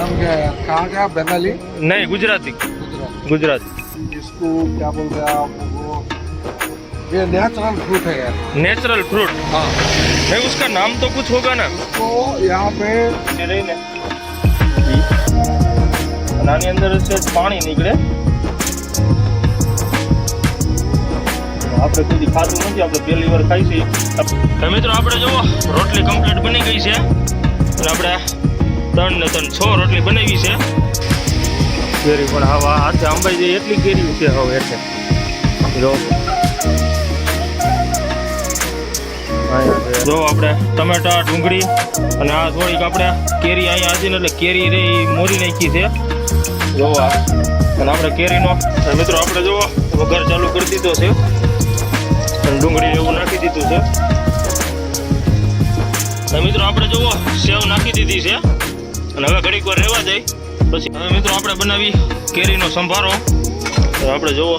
नाम क्या है कहाँ का बंगाली नहीं गुजराती गुजरात गुजरात इसको क्या बोलते हैं आप वो ये नेचुरल फ्रूट है यार नेचुरल फ्रूट हाँ नहीं उसका नाम तो कुछ होगा ना तो यहाँ पे લઈને અને આની અંદર છે પાણી નીકળે આપણે કોઈ ખાધું નથી આપણે પહેલી વાર ખાઈ છીએ તો મિત્રો આપણે જુઓ રોટલી કમ્પ્લીટ બની ગઈ છે અને આપણે ત્રણ ને ત્રણ છ રોટલી બનાવી છે. કેરી પણ હવે હાથે અંબાઈ જાય એટલી કેરી છે હવે એટલે જો. જો આપણે ટમેટા ડુંગળી અને આ થોડીક આપણે કેરી અહીંયા હતી ને એટલે કેરી રે મોરી નાખી છે. જો આ. અને આપણે કેરીનો મિત્રો આપણે જુઓ વઘાર ચાલુ કરી દીધો છે. અને ડુંગળી એવું નાખી દીધું છે. અને મિત્રો આપણે જુઓ સેવ નાખી દીધી છે. અને હવે ઘડીક વાર રહેવા જાય પછી હવે મિત્રો આપણે બનાવી કેરીનો સંભારો. આપણે જુઓ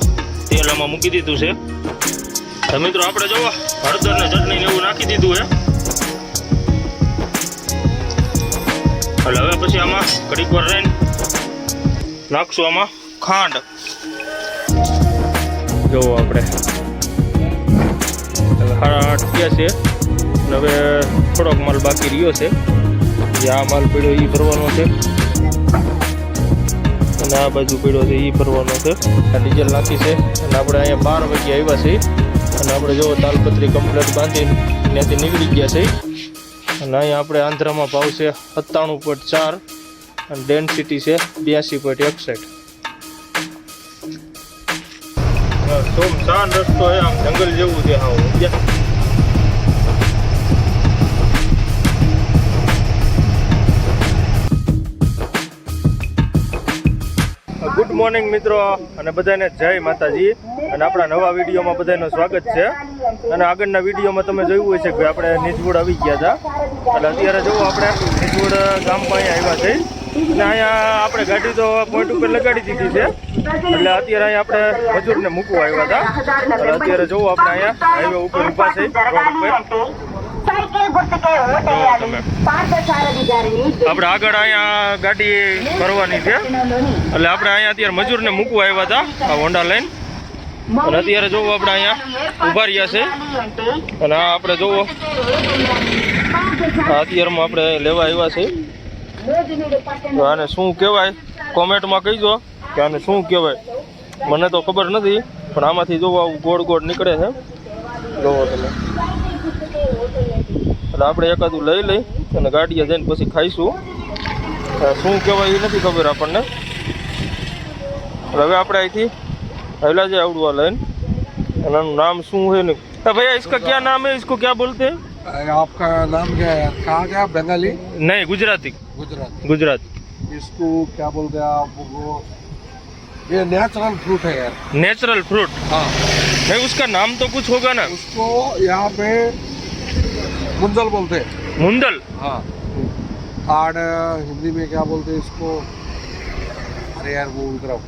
તેલ આમાં મૂકી દીધું છે. તો મિત્રો આપણે જુઓ હળદર ને ચટણી ને એવું નાખી દીધું છે. એટલે હવે પછી આમાં ઘડીક વાર રહીને નાખશું આમાં ખાંડ. જોવો આપણે. હવે આઠ થયા છે. હવે થોડોક માલ બાકી રહ્યો છે. જે આ માલ પડ્યો એ ભરવાનો છે. અને આ બાજુ પડ્યો છે એ ભરવાનો છે. આ ડીઝલ નાખી છે. અને આપણે અહીંયા બાર વાગે આવ્યા છીએ. અને આપણે જો તાલપત્રી કમ્પ્લેટ બાંધીને ત્યાંથી નીકળી ગયા છીએ. અને અહીંયા આપણે આંધ્રામાં ભાવ છે સત્તાણું પોઈન્ટ ચાર અને ડેન્સિટી છે બ્યાસી પોઈન્ટ એકસઠ. સોમસાન રસ્તો છે, આમ જંગલ જેવું છે, હા ગુડ મોર્નિંગ મિત્રો, અને બધાને જય માતાજી. અને આપણા નવા વિડીયોમાં બધાનું સ્વાગત છે. અને આગળના વિડીયોમાં તમે જોયું હોય છે કે આપણે નિજવુડ આવી ગયા હતા. એટલે અત્યારે જોવો આપણે, નિજવુડ ગામ પાસે આવ્યા છે. અને અહીંયા આપણે ગાડી તો પોઈન્ટ ઉપર લગાડી દીધી છે. એટલે અત્યારે અહીંયા આપણે મજૂરને મૂકવા આવ્યા હતા. એટલે અત્યારે જોવો આપણે અહીંયા હાઈવે ઉપર ઊભા છે આપણે આગળ અહીંયા ગાડી કરવાની છે. એટલે આપણે અહીંયા અત્યારે મજૂરને મૂકવા આવ્યા હતા, આ હોન્ડા લઈને. અને અત્યારે જોવો આપણે અહીંયા ઊભા રહ્યા છે. અને આ આપણે જોવો અત્યારમાં આપણે લેવા આવ્યા છે. આને શું કહેવાય? કોમેન્ટમાં કહીજો કે આને શું કહેવાય? મને તો ખબર નથી, પણ આમાંથી જોવો આવું ગોળ ગોળ નીકળે છે. જોવો તમે. તો આપણે એકાદું લઈ લઈ અને ગાડીએ જઈને પછી ખાઈશું. શું કહેવાય એ નથી ખબર આપણને. હવે આપણે અહીંથી હવેલા જે આવડવા લઈને એનાનું નામ શું છે ને? भैया इसका क्या नाम है इसको क्या बोलते हैं आपका नाम क्या है कहाँ क्या बंगाली नहीं गुजराती गुजराती गुजराती इसको क्या बोलते हैं आप वो ये नेचुरल फ्रूट है यार नेचुरल फ्रूट हाँ नहीं उसका नाम तो कुछ होगा ना उसको यहाँ पे मुंजल बोलते हैं मुंदल हाँ कार्ड हिंदी में क्या बोलते हैं इसको अरे यार वो इधर आओ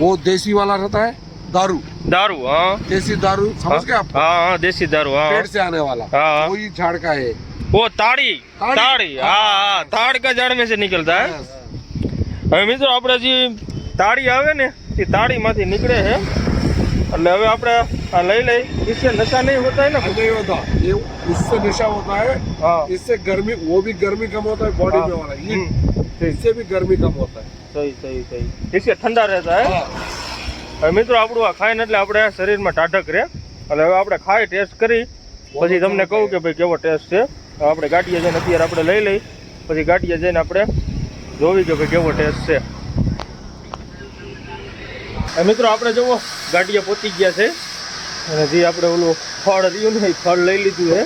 वो देसी वाला रहता है दारू दारू हाँ देसी दारू समझ गए आप हाँ हाँ देसी दारू हाँ पेड़ से आने वाला हाँ। वही झाड़ का है वो ताड़ी ताड़ी। ताड़ी हाँ हाँ ताड़ का जड़ में से निकलता है Yes. હવે મિત્રો આપણે જે તાળી આવે ને એ તાળીમાંથી નીકળે છે એટલે હવે આપણે આ લઈ લઈ इससे नशा नहीं होता है ना नहीं होता ये उससे नशा होता है हाँ इससे गर्मी वो भी गर्मी कम होता है बॉडी में वाला ये हम्म, इससे भी गर्मी कम होता है સહી સહી સહી इससे ठंडा रहता है हाँ। હવે મિત્રો આપણું આ ખાઈને એટલે આપણે શરીરમાં ટાઢક રહે એટલે હવે આપણે ખાઈ ટેસ્ટ કરી પછી તમને કહું કે ભાઈ કેવો ટેસ્ટ છે હવે આપણે ગાડીએ જઈને અત્યારે આપણે લઈ લઈ પછી ગાડીએ જઈને આપણે જોવી કે ભાઈ કેવો ટેસ્ટ છે હવે મિત્રો, આપણે જુઓ ગાડીએ પહોંચી ગયા છે. અને જે આપણે ઓલું ફળ રહ્યું ને એ ફળ લઈ લીધું છે.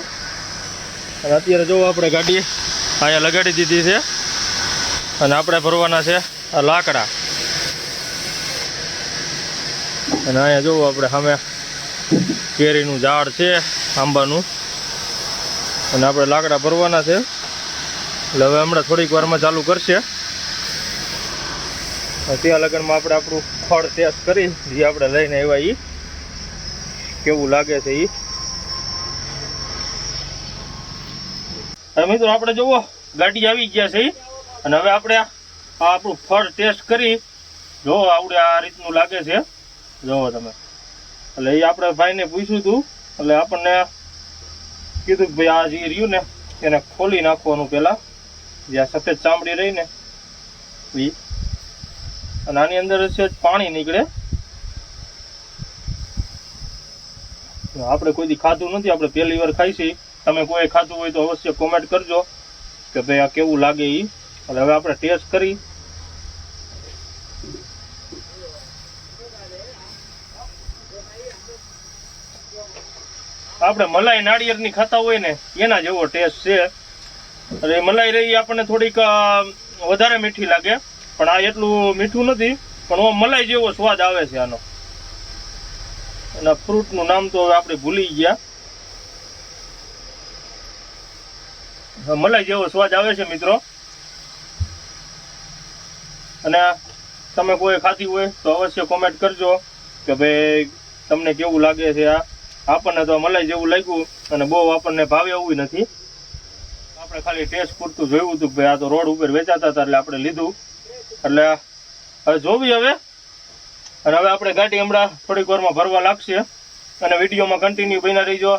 અને અત્યારે જુઓ, આપણે ગાડી અહીંયા લગાડી દીધી છે. અને આપણે ભરવાના છે આ લાકડા. અને અહીંયા જુઓ, આપણે સામે કેરીનું ઝાડ છે, આંબાનું. અને આપણે લાકડા ભરવાના છે. એટલે હવે હમણાં થોડીક વારમાં ચાલુ કરશે. ત્યાં લગનમાં આપણે આપણું ફળ ટેસ્ટ કરી, જે આપણે લઈને આવ્યા એ કેવું લાગે છે એ મિત્રો, આપણે જુઓ, ગાડી આવી ગયા છે. અને હવે આપણે આપણું ફળ ટેસ્ટ કરી, જો આવડે આ રીતનું લાગે છે. જુઓ તમે. એટલે એ આપણે ભાઈને પૂછ્યું હતું એટલે આપણને કીધું કે ભાઈ આ જે રહ્યું ને, એને ખોલી નાખવાનું પહેલાં. જે આ સફેદ ચામડી રહીને એ અને આની અંદર છે પાણી નીકળે. આપણે કોઈ ખાધું નથી, આપણે પહેલી વાર ખાઈશી તમે કોઈ ખાધું હોય તો અવશ્ય કોમેન્ટ કરજો કે ભાઈ આ કેવું લાગે એ એટલે હવે આપણે ટેસ્ટ કરી. આપણે મલાઈ નાળિયેરની ખાતા હોય ને, એના જેવો ટેસ્ટ છે. એટલે મલાઈ રહી આપણને થોડીક વધારે મીઠી લાગે. પણ આ એટલું મીઠું નથી, પણ ઓ મલાઈ જેવો સ્વાદ આવે છે આનો. અને ફ્રૂટનું નામ તો હવે આપણે ભૂલી ગયા. મલાઈ જેવો સ્વાદ આવે છે મિત્રો. અને તમે કોઈ ખાધી હોય તો અવશ્ય કોમેન્ટ કરજો કે ભાઈ તમને કેવું લાગે છે આ. આપણને તો મલાઈ જેવું લાગ્યું અને બહુ આપણને ભાવે એવું નથી. આપણે ખાલી ટેસ્ટ પૂરતું જોયું હતું કે ભાઈ આ તો રોડ ઉપર વેચાતા હતા એટલે આપણે લીધું. એટલે હવે જોવી હવે. અને હવે આપણે ગાડી હમણાં થોડીક વારમાં ભરવા લાગશે. અને વિડીયોમાં કન્ટિન્યુ બન્યા રહીજો.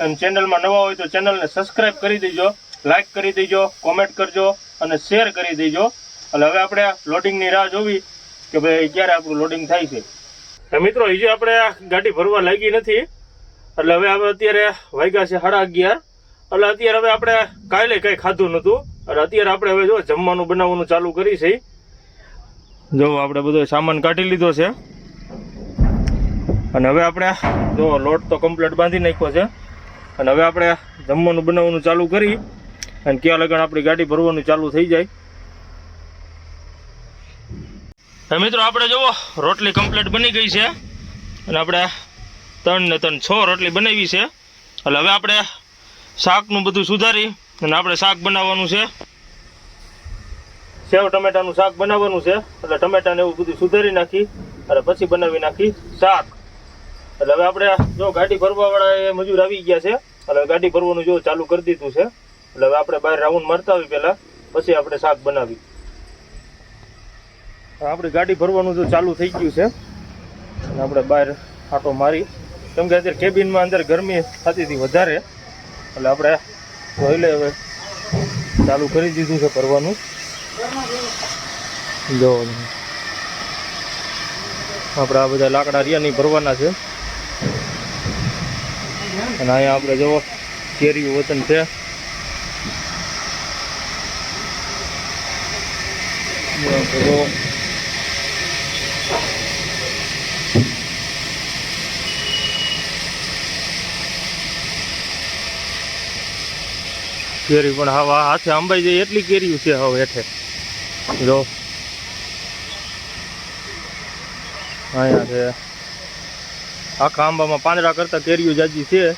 અને ચેનલમાં નવા હોય તો ચેનલને સબસ્ક્રાઈબ કરી દેજો. લાઇક કરી દેજો કોમેન્ટ કરજો, અને શેર કરી દેજો. એટલે હવે આપણે લોડિંગની રાહ જોવી કે ભાઈ ક્યારે આપણું લોડિંગ થાય છે. મિત્રો, હજી આપણે ગાડી ભરવા લાગી નથી. એટલે હવે આપણે અત્યારે વાગ્યા છે સાડા અગિયાર. એટલે અત્યારે હવે આપણે કાલે કંઈ ખાધું નહોતું. એટલે અત્યારે આપણે હવે જો જમવાનું બનાવવાનું ચાલુ કરી છે. જો, આપણે બધો સામાન કાઢી લીધો છે. અને હવે આપણે જો, લોટ તો કમ્પ્લીટ બાંધી નાખ્યો છે. અને હવે આપણે જમવાનું બનાવવાનું ચાલુ કરી. અને ક્યાં લગન આપણી ગાડી ભરવાનું ચાલુ થઈ જાય. મિત્રો, આપણે જુઓ, રોટલી કમ્પ્લીટ બની ગઈ છે. અને આપણે ત્રણ ને ત્રણ છ રોટલી બનાવી છે. એટલે હવે આપણે શાકનું બધું સુધારી અને આપણે શાક બનાવવાનું છે. સેવ ટમેટાનું શાક બનાવવાનું છે. એટલે ટમેટાને એવું બધું સુધારી નાખી અને પછી બનાવી નાખી શાક. એટલે હવે આપણે જો ગાડી ભરવાવાળા એ મજૂર આવી ગયા છે. એટલે ગાડી ભરવાનું જો ચાલુ કરી દીધું છે. એટલે હવે આપણે બહાર રાઉન્ડ મારતા આવી પહેલાં, પછી આપણે શાક બનાવી. આપણી ગાડી ભરવાનું જો ચાલુ થઈ ગયું છે. અને આપણે બહાર આટો મારી. કેમ કે અત્યારે કેબિનમાં અંદર ગરમી થતી હતી વધારે. એટલે આપણે જોઈ હવે, ચાલુ કરી દીધું છે ભરવાનું. જો. આપણે આ બધા લાકડા રહ્યા નહીં, ભરવાના છે. અને અહીંયા આપણે જુઓ કેરીયું વતન છે. કેરી પણ હવે હાથે અંબાઈ જાય, એટલી કેરીઓ છે હવે હેઠે. જો. અહીંયા છે. આખા આંબામાં પાંદડા કરતા કેરીઓ જાજી છે.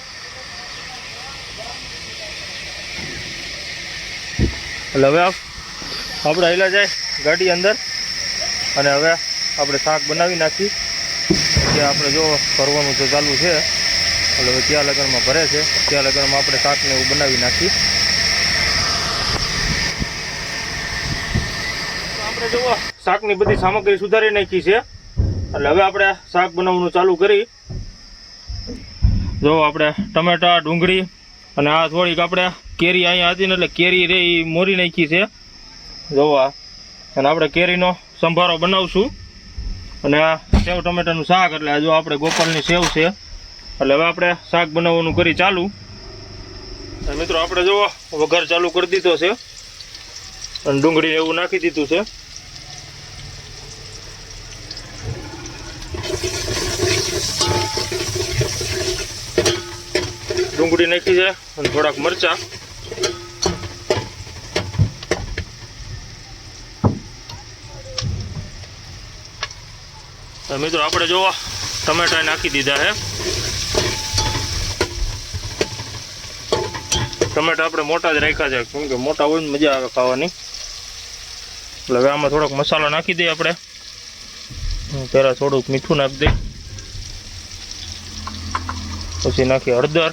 એટલે હવે આપ- આપણે હેલા જાય ગાડી અંદર. અને હવે આપણે શાક બનાવી નાખી. ત્યાં આપણે જો ભરવાનું તો ચાલુ છે. એટલે હવે ક્યાં લગ્નમાં ભરે છે. ત્યાં લગ્નમાં આપણે શાકને એવું બનાવી નાખી. આપણે જુઓ, શાકની બધી સામગ્રી સુધારી નાખી છે. એટલે હવે આપણે શાક બનાવવાનું ચાલુ કરી. જો આપણે ટમેટા, ડુંગળી અને આ થોડીક આપણે કેરી અહીંયા હતી ને એટલે કેરી રે એ મોરી નાખી છે. જોવા અને આપણે કેરીનો સંભારો બનાવશું. અને આ સેવ ટમેટાનું શાક, એટલે જો આપણે ગોપાલની સેવ છે. એટલે હવે આપણે શાક બનાવવાનું કરી ચાલુ. મિત્રો, આપણે જુઓ, વઘાર ચાલુ કરી દીધો છે. અને ડુંગળી એવું નાખી દીધું છે. ડુંગળી નાખી છે અને થોડાક મરચા. મિત્રો, આપણે જોવા ટમેટા નાખી દીધા છે. ટમેટા આપણે મોટા જ રાખ્યા છે, કેમ કે મોટા હોય ને મજા આવે ખાવાની. એટલે હવે આમાં થોડોક મસાલો નાખી દઈએ આપણે. પહેલાં થોડુંક મીઠું નાખી દઈએ પછી નાખી હળદર.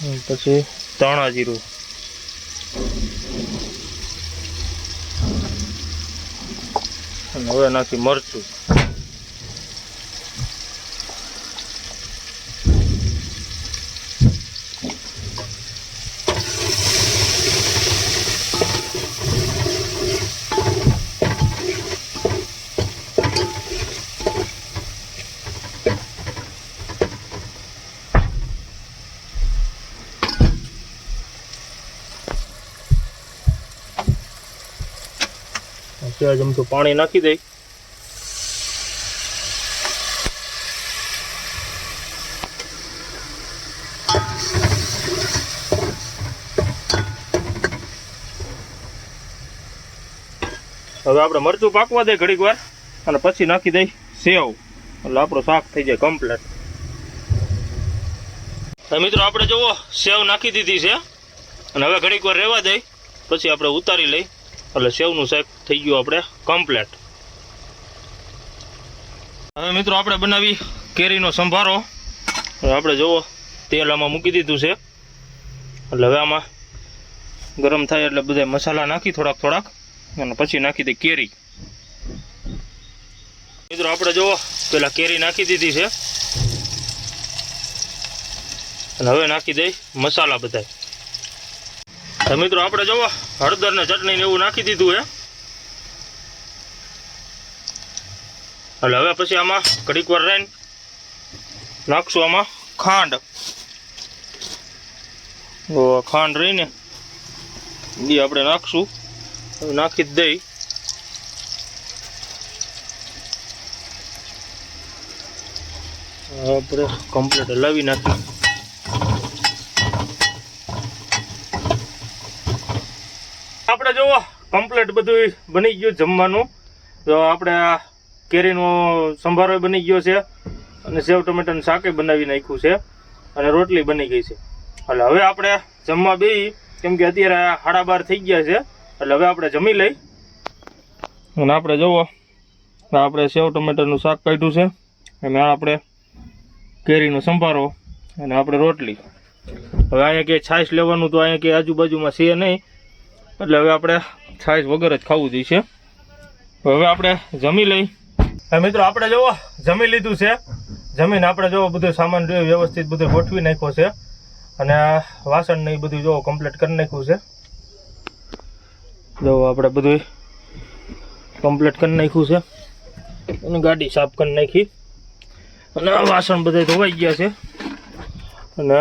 પછી ધાણા જીરું હવે નાખી મરચું. સેવા તો પાણી નાખી દઈ. હવે આપણે મરચું પાકવા દે ઘડીક વાર અને પછી નાખી દઈ સેવ. એટલે આપણું શાક થઈ જાય કમ્પ્લેટ મિત્રો આપણે જુઓ, સેવ નાખી દીધી છે. અને હવે ઘડીક વાર રહેવા દઈ. પછી આપણે ઉતારી લઈ. એટલે સેવનું શાક થઈ ગયું આપણે કમ્પ્લેટ હવે મિત્રો આપણે બનાવી કેરીનો સંભારો. આપણે જુઓ, તેલ આમાં મૂકી દીધું છે. એટલે હવે આમાં ગરમ થાય એટલે બધા મસાલા નાખી થોડાક થોડાક, અને પછી નાખી દઈ કેરી. મિત્રો આપણે જુઓ, પેલા કેરી નાખી દીધી છે. અને હવે નાખી દઈ મસાલા બધા તો મિત્રો, આપણે જુઓ હળદર ને ચટણી ને એવું નાખી દીધું હે. એટલે હવે પછી આમાં ઘડીક વાર રહીને નાખશું આમાં ખાંડ. ખાંડ રહીને એ આપણે નાખશું. નાખી જ દઈ. આપણે કમ્પ્લીટ હલાવી નાખી આપણે જુઓ કમ્પ્લીટ બધું બની ગયું જમવાનું. તો આપણે આ કેરીનો સંભારો બની ગયો છે. અને સેવ ટમેટાનું શાકે બનાવી નાખ્યું છે. અને રોટલી બની ગઈ છે. એટલે હવે આપણે જમવા બેસી કેમ કે અત્યારે સાડા બાર થઈ ગયા છે. એટલે હવે આપણે જમી લઈ. અને આપણે જુઓ આપણે સેવ ટમેટાનું શાક કાઢ્યું છે. અને આ આપણે કેરીનો સંભારો અને આપણે રોટલી. હવે અહીંયા કે છાશ લેવાનું તો અહીંયા કે આજુબાજુમાં છે નહીં. એટલે હવે આપણે છાશ વગર જ ખાવું જોઈએ હવે આપણે જમી લઈ. મિત્રો, આપણે જુઓ, જમી લીધું છે. જમીન આપણે જુઓ, બધું સામાન જોયું વ્યવસ્થિત બધું ગોઠવી નાખ્યો છે. અને વાસણ ને બધું જુઓ કમ્પ્લીટ કરી નાખ્યું છે. જુઓ, આપણે બધું કમ્પ્લીટ કરી નાખ્યું છે. અને ગાડી સાફ કરી નાખી. અને વાસણ બધા ધોવાઈ ગયા છે. અને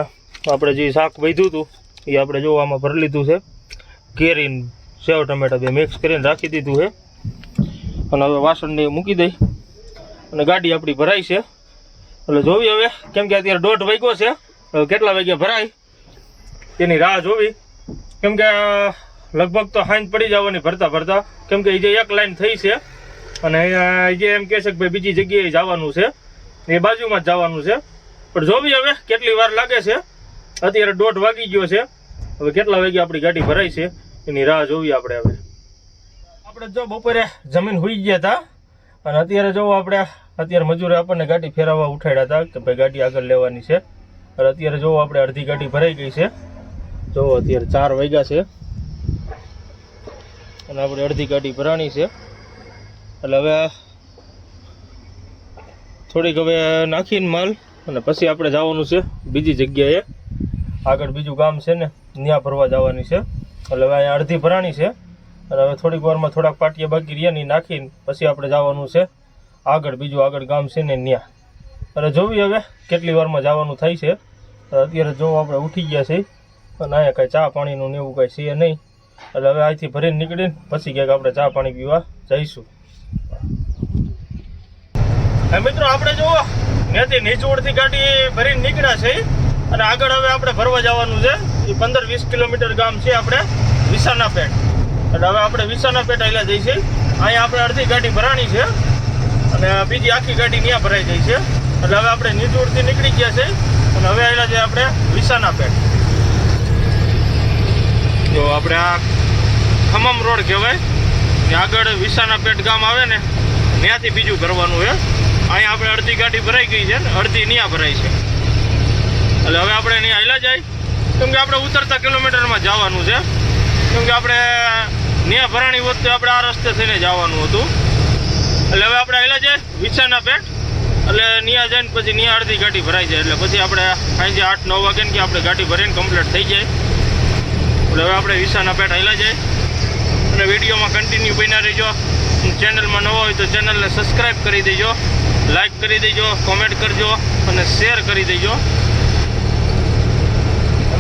આપણે જે શાક વધ્યું હતું, એ આપણે જોવામાં ભરી લીધું છે. કેરી ને સેવ ટમેટા બે મિક્સ કરીને રાખી દીધું છે. અને હવે વાસણને મૂકી દઈ. અને ગાડી આપણી ભરાઈ છે. એટલે જોવી હવે, કેમ કે અત્યારે દોઢ વાગ્યો છે. હવે કેટલા વાગ્યા ભરાય? તેની રાહ જોવી. કેમ કે લગભગ તો હાંજ પડી જવાની ભરતા ભરતા, કેમ કે એ જે એક લાઈન થઈ છે. અને જે એમ કહે છે કે ભાઈ બીજી જગ્યાએ જવાનું છે. એ બાજુમાં જ જવાનું છે. પણ જોવી હવે કેટલી વાર લાગે છે. અત્યારે દોઢ વાગી ગયો છે. હવે કેટલા વાગે આપણી ગાડી ભરાઈ છે? એની રાહ જોવી આપણે હવે. આપણે જો બપોરે જમીન હોઈ ગયા હતા, અને અત્યારે જો આપણે અત્યારે મજૂરે આપણને ગાડી ફેરવવા ઉઠાડ્યા હતા કે ભાઈ ગાડી આગળ લેવાની છે. અને અત્યારે જો આપણે અડધી ગાડી ભરાઈ ગઈ છે. જો અત્યારે ચાર વાગ્યા છે. અને આપણે અડધી ગાડી ભરાણી છે. એટલે હવે થોડીક હવે નાખીને માલ, અને પછી આપણે જવાનું છે બીજી જગ્યાએ. આગળ બીજું ગામ છે ને, ત્યાં ભરવા જવાની છે. એટલે હવે અહીંયા અડધી ભરાણી છે. અને હવે થોડીક વારમાં થોડાક પાટિયા બાકી રહ્યા નાખીને પછી આપણે જવાનું છે આગળ, બીજું આગળ ગામ છે ને ત્યાં અને જોવી હવે કેટલી વારમાં જવાનું થાય છે. અત્યારે જો આપણે ઉઠી ગયા છે અને અહીંયા કાંઈ ચા પાણીનું ને એવું કાંઈ છે નહીં. એટલે હવે અહીંથી ભરીને નીકળીને પછી ક્યાંક આપણે ચા પાણી પીવા જઈશું. મિત્રો, આપણે જુઓ ત્યાંથી નીચોડથી ગાડી ભરીને નીકળ્યા છે. અને આગળ હવે આપણે ભરવા જવાનું છે. એ પંદર વીસ કિલોમીટર ગામ છે આપણે વિસાના પેટ એટલે હવે આપણે વિસાના પેટ આવેલા છીએ અહીંયા આપણે અડધી ગાડી ભરાણી છે. અને બીજી આખી ગાડી ત્યાં ભરાઈ જાય છે. એટલે હવે આપણે નીચોડથી નીકળી ગયા છે. અને હવે આવેલા છે આપણે વિસાના પેટ જો આપણે આ ખમમ રોડ કહેવાય. આગળ વિસાના પેટ ગામ આવે ને, ત્યાંથી બીજું ભરવાનું છે. અહીંયા આપણે અડધી ગાડી ભરાઈ ગઈ છે ને, અડધી ત્યાં ભરાઈ છે. એટલે હવે આપણે અહીંયા આવેલા જાય. કેમ કે આપણે ઉતરતા કિલોમીટરમાં જવાનું છે. કેમ કે આપણે ન્યા ભરાણી વખતે આપણે આ રસ્તે થઈને જવાનું હતું. એટલે હવે આપણે આવેલા જાય વિછાના પેટ. એટલે ન્યા જઈને પછી ન્યા અડધી ગાડી ભરાઈ જાય. એટલે પછી આપણે સાંજે આઠ, નવ વાગે કે આપણે ગાડી ભરીને કમ્પ્લીટ થઈ જાય. એટલે હવે આપણે વિસાના પેટ આવેલા જાય. અને વિડીયોમાં કન્ટિન્યુ બન્યા રહેજો. ચેનલમાં નવો હોય તો ચેનલને સબસ્ક્રાઈબ કરી દેજો. લાઈક કરી દેજો કોમેન્ટ કરજો અને શેર કરી દેજો.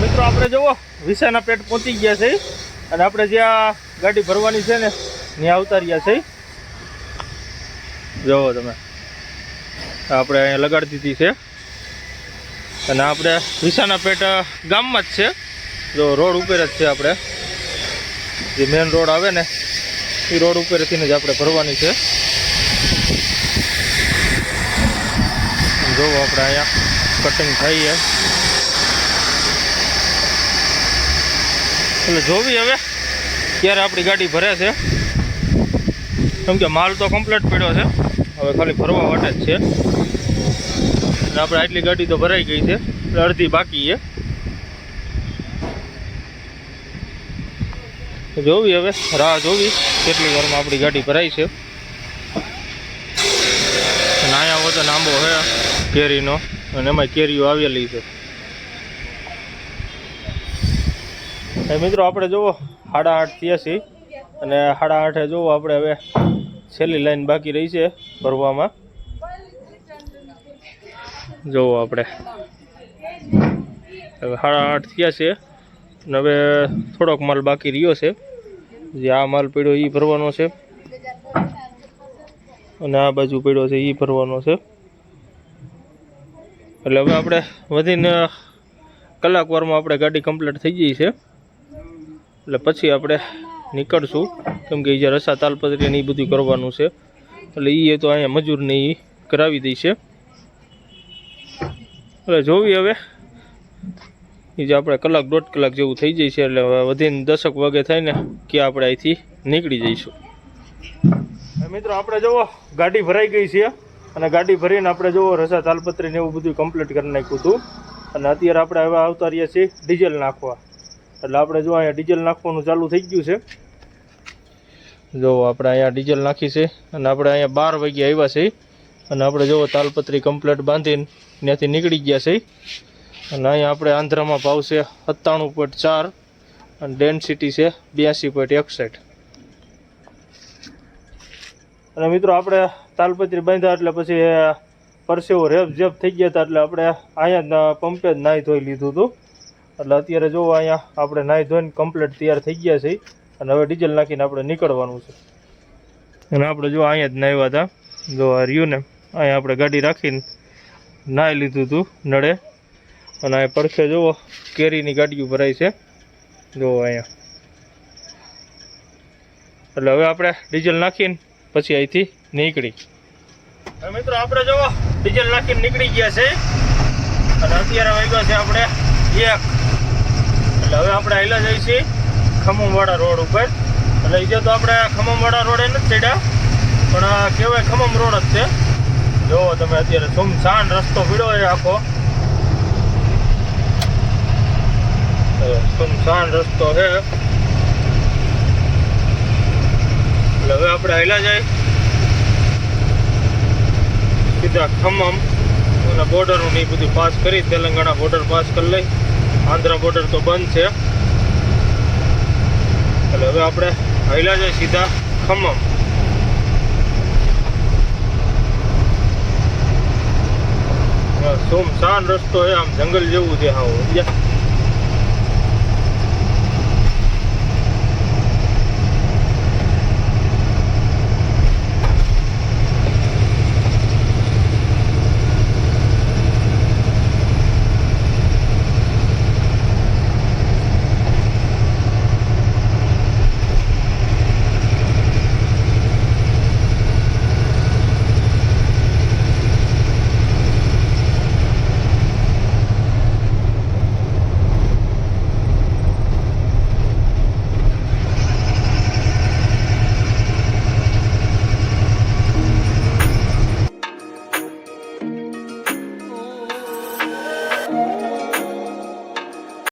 મિત્રો, આપણે જુઓ વિસાના પેટ પહોંચી ગયા છે. અને આપણે જ્યાં ગાડી ભરવાની છે ને, ત્યાં ઉતાર્યા છે. જુઓ તમે. આપણે અહીંયા લગાડી દીધી છે. અને આપણે વિસાના પેટ ગામમાં જ છે. જો, રોડ ઉપર જ છે આપણે. જે મેન રોડ આવે ને, એ રોડ ઉપરથી જ આપણે ભરવાની છે. જોવો આપણે અહીંયા કટિંગ થઈ છે. એટલે જોવી હવે. ક્યારે આપણી ગાડી ભરે છે. કેમ કે માલ તો કમ્પ્લીટ પડ્યો છે. હવે ખાલી ભરવા માટે જ છે. અને આપણે આટલી ગાડી તો ભરાઈ ગઈ છે. અડધી બાકી છે. જોવી હવે, રાહ જોવી કેટલી વારમાં આપણી ગાડી ભરાઈ છે. નાયા વતન આંબો હે કેરીનો. અને એમાં કેરીઓ આવેલી છે. મિત્રો આપણે જુઓ સાડા આઠ છે અને સાડા આઠે જુઓ આપણે હવે છેલ્લી લાઈન બાકી રહી છે ભરવામાં. જુઓ આપણે. હવે સાડા આઠ થયા છે. અને હવે થોડોક માલ બાકી રહ્યો છે. જે આ માલ પડ્યો એ ભરવાનો છે. અને આ બાજુ પડ્યો છે એ ભરવાનો છે. એટલે હવે આપણે વધીને કલાક વારમાં આપણે ગાડી કમ્પ્લીટ થઈ ગઈ છે. એટલે પછી આપણે નીકળશું. કેમ કે એ જે રસા તાલપત્રી ને એ બધું કરવાનું છે. એટલે એ તો અહીંયા મજૂરને એ કરાવી દઈશે એટલે જોવી હવે. એ જે આપણે કલાક દોઢ કલાક જેવું થઈ જાય છે, એટલે વધીને દસક વાગે થાય ને કે આપણે અહીંથી નીકળી જઈશું. મિત્રો, આપણે જુઓ, ગાડી ભરાઈ ગઈ છે. અને ગાડી ભરીને આપણે જુઓ રસા તાલપત્રી ને એવું બધું કમ્પ્લીટ કરી નાખ્યું હતું. અને અત્યારે આપણે હવે આવતા રહીએ છીએ ડીઝલ નાખવા. એટલે આપણે જો અહીંયા ડીઝલ નાખવાનું ચાલુ થઈ ગયું છે. જો આપણે અહીંયા ડીઝલ નાખી છે અને આપણે અહીંયા બાર વાગ્યે આવ્યા છે અને આપણે જો તાલપત્રી કમ્પ્લેટ બાંધીને ત્યાંથી નીકળી ગયા છે અને અહીંયા આપણે આંધ્રામાં ભાવ છે સત્તાણું પોઈન્ટ ચાર અને ડેન્સિટી છે બ્યાસી પોઈન્ટ એકસઠ. અને મિત્રો આપણે તાલપત્રી બાંધ્યા એટલે પછી પરસેવો રેપ જેપ થઈ ગયા હતા એટલે આપણે અહીંયા પંપે જ નાહી ધોઈ લીધું હતું. એટલે અત્યારે જો અહીંયા આપણે નાહી ધોઈને કમ્પ્લીટ તૈયાર થઈ ગયા છે અને હવે ડીઝલ નાખીને આપણે નીકળવાનું છે. અને આપણે જો અહીંયા જ નાહ્યા હતા. જો આ રહ્યું ને, અહીંયા આપણે ગાડી રાખીને નાહી લીધું હતું નળે. અને અહીં પડખે જુઓ કેરીની ગાડીઓ ભરાય છે. જુઓ અહીંયા. એટલે હવે આપણે ડીઝલ નાખીને પછી અહીંથી નીકળી. મિત્રો આપણે જુઓ ડીઝલ નાખીને નીકળી ગયા છે અને અત્યારે વાગ્યા છે આપણે એક એટલે હવે આપણે આયલા જઈએ છીએ ખમમવાડા રોડ ઉપર. એટલે એ તો આપણે ખમમવાડા રોડે નથી ચડ્યા, પણ આ કહેવાય ખમમ રોડ જ છે. જોવો તમે અત્યારે સુમસાન રસ્તો પીડ્યો છે આખો. સુમસાન રસ્તો છે. એટલે હવે આપણે આયલા જાય સીધા ખમમ અને બોર્ડરનું ને એ બધું પાસ કરી તેલંગાણા બોર્ડર પાસ કરી લઈ. આંધ્રા બોર્ડર તો બંધ છે. એટલે હવે આપણે હૈલા જાય સીધા ખમમ સુમસાન રસ્તો છે, આમ જંગલ જેવું છે હા